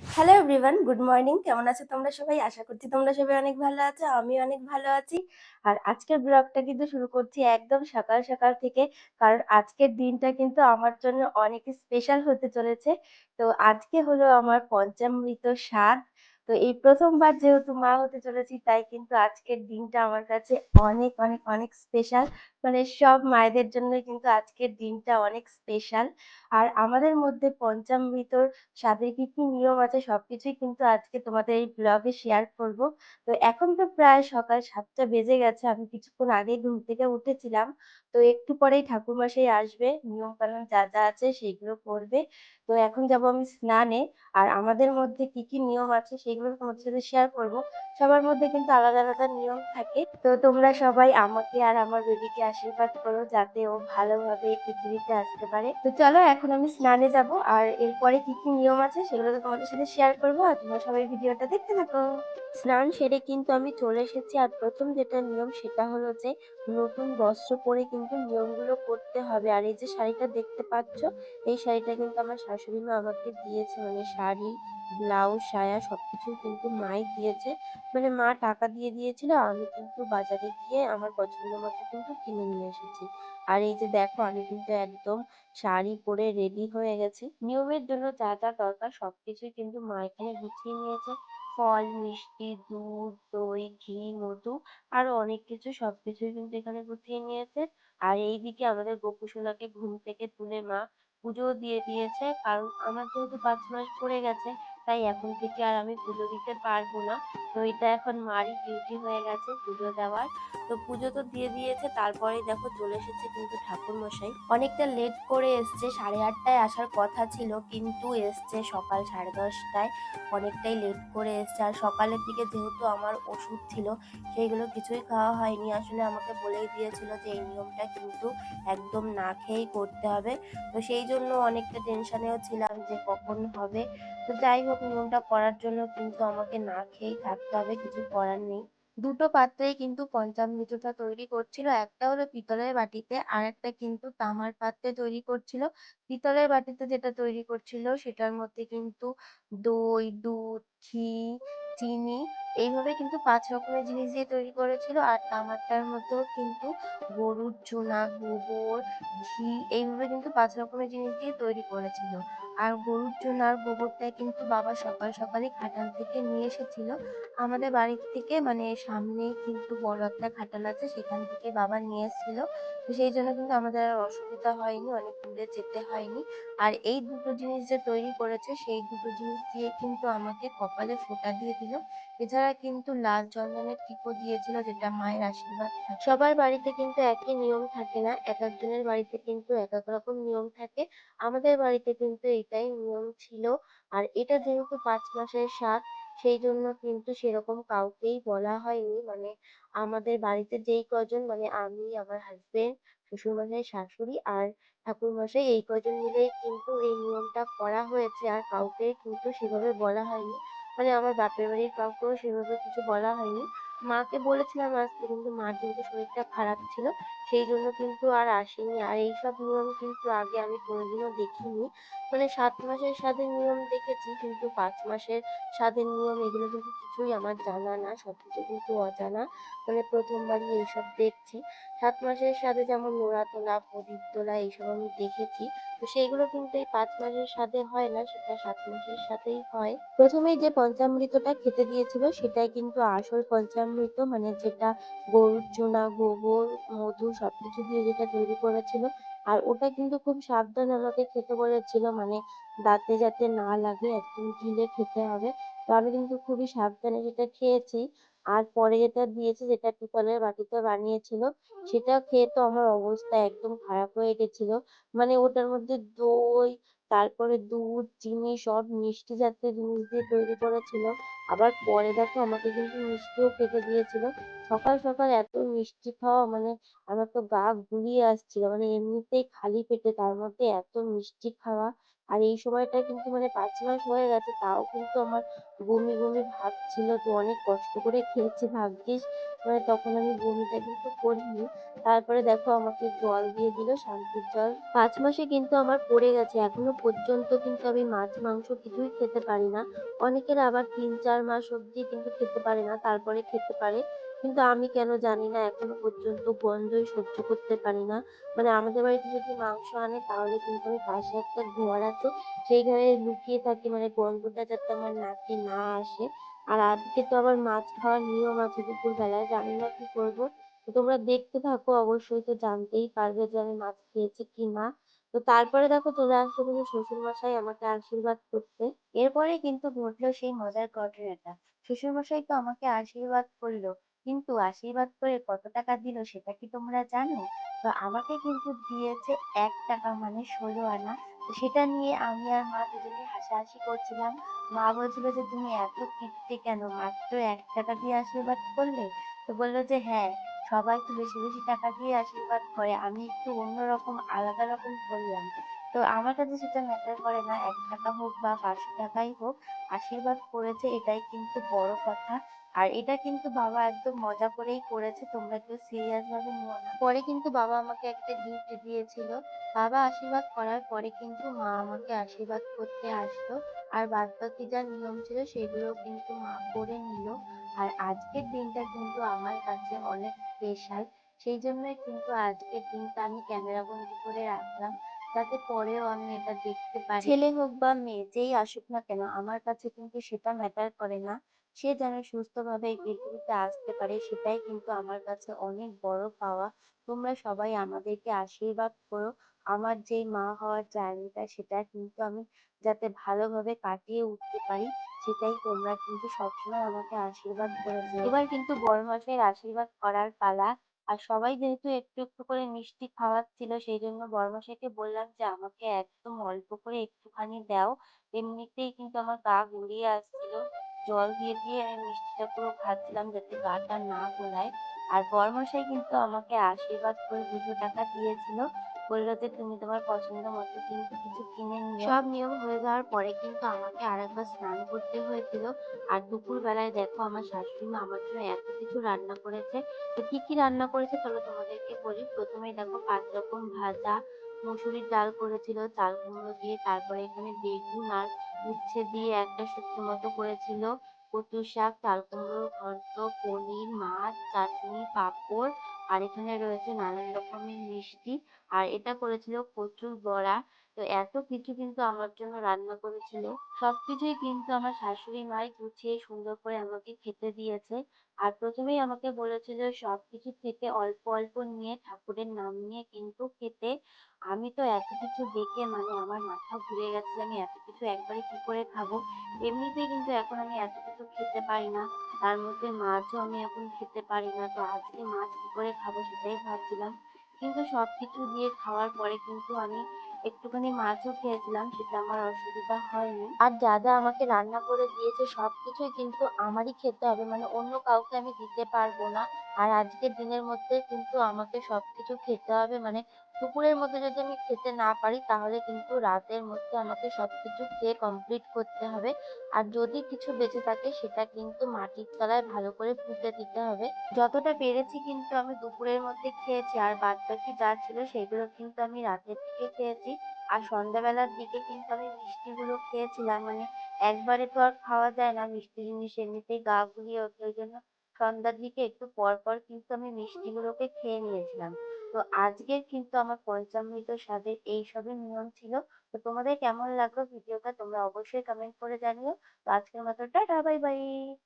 Hello everyone good morning কেমন আছো তোমরা সবাই? আশা করছি তোমরা সবাই অনেক ভালো আছো, আমি অনেক ভালো আছি। আর আজকের ব্লগটা কিন্তু শুরু করছি একদম সকাল সকাল থেকে, কারণ আজকের দিনটা কিন্তু আমার জন্য অনেক স্পেশাল হতে চলেছে। তো আজকে হলো আমার পঞ্চামৃত স্বাদ তো এই প্রথমবার যেহেতু মা হতে চলেছি, তাই কিন্তু আজকের দিনটা আমার কাছে অনেক অনেক অনেক স্পেশাল মানে সব মায়েদের জন্যই কিন্তু আজকের দিনটা অনেক স্পেশাল আর আমাদের মধ্যে পঞ্চামৃতর স্বাদের কি কি নিয়ম আছে সবকিছুই কিন্তু আজকে তোমাদের এই ব্লগে শেয়ার করব। তো এখন তো প্রায় সকাল সাতটা বেজে গেছে, আমি কিছুক্ষণ আগে ঘুম থেকে উঠেছিলাম। তো একটু পরেই ঠাকুরমশাই আসবে নিয়ম কানুন যা যা আছে সেগুলো করবে। তো এখন যাব আমি স্নানে। আর আমাদের মধ্যে কি কি নিয়ম আছে সেগুলো তোমাদের সাথে শেয়ার করব। সবার মধ্যে কিন্তু আলাদা আলাদা নিয়ম থাকে। তো তোমরা সবাই আমাকে আর আমার বেবিকে আশীর্বাদ করো যাতে ও ভালোভাবে এই পৃথিবীতে আসতে পারে। তো চলো এখন আমি স্নানে যাব। আর এরপরে কি কি নিয়ম আছে সেগুলো তো তোমাদের সাথে শেয়ার করব। আর তোমরা সবাই ভিডিওটা দেখতে থাকো। স্নান সেরে কিন্তু আমি চলে এসেছি। আর প্রথম যেটা নিয়ম সেটা হলো যে নতুন বস্ত্র পরে কিন্তু নিয়মগুলো করতে হবে। আর এই যে শাড়িটা দেখতে পাচ্ছ, এই শাড়িটা কিন্তু আমার শাশুড়ি মা আমাকে দিয়েছে মানে শাড়ি, ব্লাউজ, সায়া সবকিছু কিন্তু মাই দিয়েছে। মানে মা টাকা দিয়ে দিয়েছিল, আমি কিন্তু বাজারে গিয়ে আমার পছন্দ মতো কিন্তু কিনে নিয়ে এসেছি। আর এই যে দেখো, আমি কিন্তু একদম শাড়ি পরে রেডি হয়ে গেছি। নিয়মের জন্য যা যা দরকার সবকিছুই কিন্তু মা এখানে গুছিয়ে নিয়েছে। ফল, মিষ্টি, দুধ, দই, ঘি, মধু, আরও অনেক কিছু সবকিছুই কিন্তু এখানে গুছিয়ে নিয়েছে। আর এইদিকে আমাদের গোপুসোনাকে ঘুম থেকে তুলে মা পুজো দিয়ে দিয়েছে। কারণ আমার যেহেতু পাঁচ মাস পড়ে গেছে, তাই এখন থেকে আর আমি পুজো দিতে পারব না। এটা এখন মারই ডিউটি হয়ে গেছে, পুজো দেওয়ার। তো পুজো তো দিয়ে দিয়েছে, তারপরেই দেখো চলে এসেছে কিন্তু ঠাকুর মশাই অনেকটা লেট করে এসছে, সাড়ে আটটায় আসার কথা ছিল, কিন্তু এসছে সকাল সাড়ে দশটায়। অনেকটাই লেট করে এসছে। আর সকালের দিকে যেহেতু আমার ওষুধ ছিল, সেইগুলো কিছুই খাওয়া হয়নি। আসলে আমাকে বলেই দিয়েছিল যে এই নিয়মটা কিন্তু একদম না খেয়েই করতে হবে। তো সেই জন্য অনেকটা টেনশনেও ছিলাম যে কখন হবে। তো যাই হোক, নিয়মটা করার জন্য কিন্তু আমাকে না খেয়েই থাকতে হবে কিছু করার নেই। দুটো পাত্রেই কিন্তু পঞ্চামৃতটা তৈরি করছিল। একটা হলো পিতলের বাটিতে, আর একটা কিন্তু তামার পাত্রে তৈরি করছিল। পিতলের বাটিতে যেটা তৈরি করছিল, সেটার মধ্যে কিন্তু দই, দুধ, ঘি, চিনি, এইভাবে কিন্তু পাঁচ রকমের জিনিস দিয়ে তৈরি করেছিল। আর তামারটার মধ্যেও কিন্তু গরুর চুনা, গোবর, ঘি, এইভাবে কিন্তু পাঁচ রকমের জিনিস দিয়ে তৈরি করেছিল। আর গরুর জন্য আর গোবরটা কিন্তু বাবা সকাল সকালই খাটাল থেকে নিয়ে এসেছিল। আমাদের বাড়ির থেকে মানে সামনে কিন্তু বড় একটা খাটাল আছে, সেখান থেকে বাবা নিয়ে এসেছিল। তো সেই জন্য কিন্তু আমাদের আর অসুবিধা হয়নি, অনেক দূরে যেতে হয়নি। আর এই দুটো জিনিস যে তৈরি করেছে, সেই দুটো জিনিস দিয়ে কিন্তু আমাকে কপালে ফোঁটা দিয়ে দিল। এছাড়া কিন্তু লাল চন্দনের টিপও দিয়েছিল, যেটা মায়ের আশীর্বাদ। সবার বাড়িতে কিন্তু একই নিয়ম থাকে না, এক একজনের বাড়িতে কিন্তু এক এক রকম নিয়ম থাকে। আমাদের বাড়িতে কিন্তু এটাই নিয়ম ছিল। আর এটা যেহেতু পাঁচ মাসের স্বাদ সেই জন্য কিন্তু সেরকম কাউকেই বলা হয়নি। মানে আমাদের বাড়িতে যেই কজন মানে আমি, আমার হাজবেন্ড শ্বশুরমশাই, শাশুড়ি আর ঠাকুরমশাই, এই কজন মিলেই কিন্তু এই নিয়মটা করা হয়েছে। আর কাউকে কিন্তু সেভাবে বলা হয়নি। মানে আমার বাপের বাড়ির কাউকেও সেভাবে কিছু বলা হয়নি। মাকে বলেছিলাম আসতে কিন্তু মার কিন্তু শরীরটা খারাপ ছিল, সেই জন্য কিন্তু আর আসেনি। আর এইসব নিয়ম কিন্তু আগে আমি কোনোদিনও দেখিনি। মানে সাত মাসের স্বাদের নিয়ম দেখেছি, কিন্তু পাঁচ মাসের স্বাদের নিয়ম এগুলো কিন্তু কিছুই আমার জানা না সব কিছু কিন্তু অজানা। মানে প্রথমবারই এইসব দেখছি। সাত মাসের সাথে যেমন নোড়া তোলা, প্রদীপ তোলা এইসব আমি দেখেছি। তো সেইগুলো কিন্তু এই পাঁচ মাসের সাথে হয় না, সেটা সাত মাসের সাথেই হয়। প্রথমেই যে পঞ্চামৃতটা খেতে দিয়েছিল, সেটাই কিন্তু আসল পঞ্চামৃত মানে যেটা গরুর চুনা, গোবর, মধু সবকিছু দিয়ে যেটা তৈরি করেছিল। আর ওটা কিন্তু খুব সাবধানে আমাকে খেতে বলেছিল মানে দাঁতে যাতে না লাগে, একদম গিলে খেতে হবে। তো আমি কিন্তু খুবই সাবধানে সেটা খেয়েছি। আর পরে যেটা দিয়েছে যেটা পিতলের বাটিতে বানিয়েছিল, সেটা খেয়ে তো আমার অবস্থা একদম খারাপ হয়ে গেছিল। মানে ওটার মধ্যে দই, তারপরে দুধ, চিনি সব মিষ্টি জাতীয় জিনিস দিয়ে তৈরি করা ছিল আবার পরে দেখো আমাকে কিন্তু মিষ্টিও খেতে দিয়েছিল। সকাল সকাল এত মিষ্টি খাওয়া মানে আমার তো গা গুলিয়ে আসছিল। মানে এমনিতেই খালি পেটে, তার মধ্যে এত মিষ্টি খাওয়া আর এই সময়টা কিন্তু মানে পাঁচ মাস হয়ে গেছে তাও কিন্তু আমার বমি, বমি ভাব ছিল। তো অনেক কষ্ট করে খেয়েছি ভাগ্যিস মানে তখন আমি বমিটা কিন্তু করিনি। তারপরে দেখো আমাকে জল দিয়ে দিল শান্তির জল। পাঁচ মাসে কিন্তু আমার পড়ে গেছে। এখনও পর্যন্ত কিন্তু আমি মাছ, মাংস কিছুই খেতে পারি না। অনেকের আবার ৩-৪ মাস অব্দি কিন্তু খেতে পারে না, তারপরে খেতে পারে। কিন্তু আমি কেন জানি না এখনও পর্যন্ত গন্ধই সহ্য করতে পারি না। মানে আমাদের বাড়িতে যদি মাংস আনে তাহলে কিন্তু আমি পাশে একটা ঘর আছে, সেই ঘরে লুকিয়ে থাকি মানে গন্ধটা যাতে আমার নাকে না আসে। আর আজকে তো আবার মাছ খাওয়ার নিয়ম আছে দুপুরবেলায়, জানি না কি করব তোমরা দেখতে থাকো অবশ্যই তো জানতেই পারবে যে আমি মাছ খেয়েছি কি না। তো তারপরে দেখো চলে আসলো কিন্তু শ্বশুরমশাই আমাকে আশীর্বাদ করতে। এরপরে কিন্তু ঘটলো সেই মজার ঘটনাটা। শ্বশুরমশাই তো আমাকে আশীর্বাদ করল। কিন্তু আশীর্বাদ করে কত টাকা দিল সেটা কি তোমরা জানো? তো আমাকে কিন্তু দিয়েছে এক টাকা মানে ১৬ আনা। সেটা নিয়ে আমি আর মা দুজনেই হাসাহাসি করছিলাম। মা বলছিল যে, "তুমি এত কিপ্টে কেন? মাত্র এক টাকা দিয়ে আশীর্বাদ করলে?" তো বলল যে, "হ্যাঁ, সবাই তো বেশি, বেশি টাকা দিয়ে আশীর্বাদ করে। আমি একটু অন্যরকম আলাদা রকম করলাম।" তো আমার কাছে সেটা ম্যাটার করে না। এক টাকা হোক বা ৳৫০০ হোক, আশীর্বাদ করেছে এটাই কিন্তু বড় কথা। আর এটা কিন্তু বাবা একদম মজা করেই করেছে। তোমরা কেউ সিরিয়াস ভাবে নিও না। পরে কিন্তু বাবা আমাকে একটা গিফট দিয়েছিল। বাবা আশীর্বাদ করার পরে কিন্তু মা আমাকে আশীর্বাদ করতে আসলো। আর বাদবাকি যা নিয়ম ছিল সেগুলো কিন্তু মা করে নিল। আর আজকের দিনটা কিন্তু আমার কাছে অনেক স্পেশাল। সেই জন্যই কিন্তু আজকের দিনটা আমি ক্যামেরাবন্দি করে রাখলাম। যাতে পরেও আমি এটা দেখতে পারি। ছেলে হোক বা মেয়ে, যেই আসুক না কেন, আমার কাছে কিন্তু সেটা ম্যাটার করে না। সে যেন সুস্থভাবে এই পৃথিবীতে আসতে পারে সেটাই কিন্তু আমার কাছে অনেক বড় পাওয়া। তোমরা সবাই আমাদেরকে আশীর্বাদ করো। আমার যেই মা হওয়ার জার্নিটা সেটা কিন্তু আমি যাতে ভালোভাবে কাটিয়ে উঠতে পারি সেটাই তোমরা কিন্তু সবসময় আমাকে আশীর্বাদ করে। এবার কিন্তু বড় মাসের আশীর্বাদ করার পালা। আর সবাই যেহেতু একটু, একটু করে মিষ্টি খাওয়াচ্ছিল সেইজন্য বড়মশাইকে বললাম যে আমাকে একদম অল্প করে একটুখানি দাও। এমনিতেই কিন্তু আমার গা গুলিয়ে আসছিল। জল দিয়ে, দিয়ে আমি মিষ্টিটা পুরো খাচ্ছিলাম যাতে গাটা না গোলায়। আর বরমশাই কিন্তু আমাকে আশীর্বাদ করে ৳২০০ দিয়েছিল। বলল যে, "তুমি তোমার পছন্দ মতো কিন্তু কিছু কিনে নিও।" সব নিয়ম হয়ে যাওয়ার পরে কিন্তু আমাকে আরেকবার স্নান করতে হয়েছিল। আর দুপুরবেলায় দেখো আমার শাশুড়ি মা আমার জন্য এত কিছু রান্না করেছে। তো কি, কি রান্না করেছে চলো তোমাদেরকে বলি। প্রথমেই দেখো ৫ রকম ভাজা, মুসুরির ডাল করেছিল চাল কুমড়ো দিয়ে, তারপরে এখানে বেগুন আর উচ্ছে দিয়ে একটা শুক্তো মতো করেছিল। কচু শাক, চাল কুমড়োর ঘন্ট, পনির, মাছ, চাটনি, পাঁপড় আর এখানে রয়েছে নানান রকমের মিষ্টি। আর এটা করেছিল কচুর বড়া। তো এত কিছু কিন্তু আমার জন্য রান্না করেছিল। সবকিছুই কিন্তু আমার শাশুড়ি মাই গুছিয়ে সুন্দর করে আমাকে খেতে দিয়েছে। আর প্রথমেই আমাকে বলেছিল সবকিছু থেকে অল্প, অল্প নিয়ে ঠাকুরের নাম নিয়ে কিন্তু খেতে। আমি তো এত কিছু দেখে মানে আমার মাথা ঘুরে গেছে আমি এত কিছু একবারে কি করে খাব। এমনিতেই কিন্তু এখন আমি এত কিছু খেতে পারি না। তার মধ্যে মাছও আমি এখন খেতে পারি না। তো আজকে মাছ কি করে খাব সেটাই ভাবছিলাম। কিন্তু সবকিছু দিয়ে খাওয়ার পরে কিন্তু আমি একটুখানি মাছও খেয়েছিলাম, সেটা আমার অসুবিধা হয়নি। আর যা আমাকে রান্না করে দিয়েছে, সবকিছুই কিন্তু আমারই খেতে হবে মানে অন্য কাউকে আমি দিতে পারব না। আর আজকের দিনের মধ্যে কিন্তু আমাকে সবকিছু খেতে হবে মানে দুপুরের মধ্যে যদি আমি খেতে না পারি তাহলে কিন্তু রাতের মধ্যে আমাকে সবকিছু খেয়ে কমপ্লিট করতে হবে। আর যদি কিছু বেঁচে থাকে সেটা কিন্তু মাটির তলায় ভালো করে পুঁতে দিতে হবে। যতটা পেরেছি কিন্তু আমি দুপুরের মধ্যে খেয়েছি আর বাদবাকি যা ছিল সেগুলো কিন্তু আমি রাতের দিকে খেয়েছি। আর সন্ধ্যাবেলার দিকে কিন্তু আমি মিষ্টিগুলো খেয়েছিলাম মানে একবারে তো আর খাওয়া যায় না মিষ্টি জিনিস এমনিতেই গা গুলিয়ে ওঠে ওই জন্য সন্ধ্যার দিকে একটু পর, পর কিন্তু আমি মিষ্টিগুলোকে খেয়ে নিয়েছিলাম। তো আজকের কিন্তু আমার পঞ্চামৃত স্বাদের এইসবই নিয়ম ছিল। তো তোমাদের কেমন লাগল ভিডিওটা তোমরা অবশ্যই কমেন্ট করে জানিও। তো আজকের মতো টাটা বাই বাই।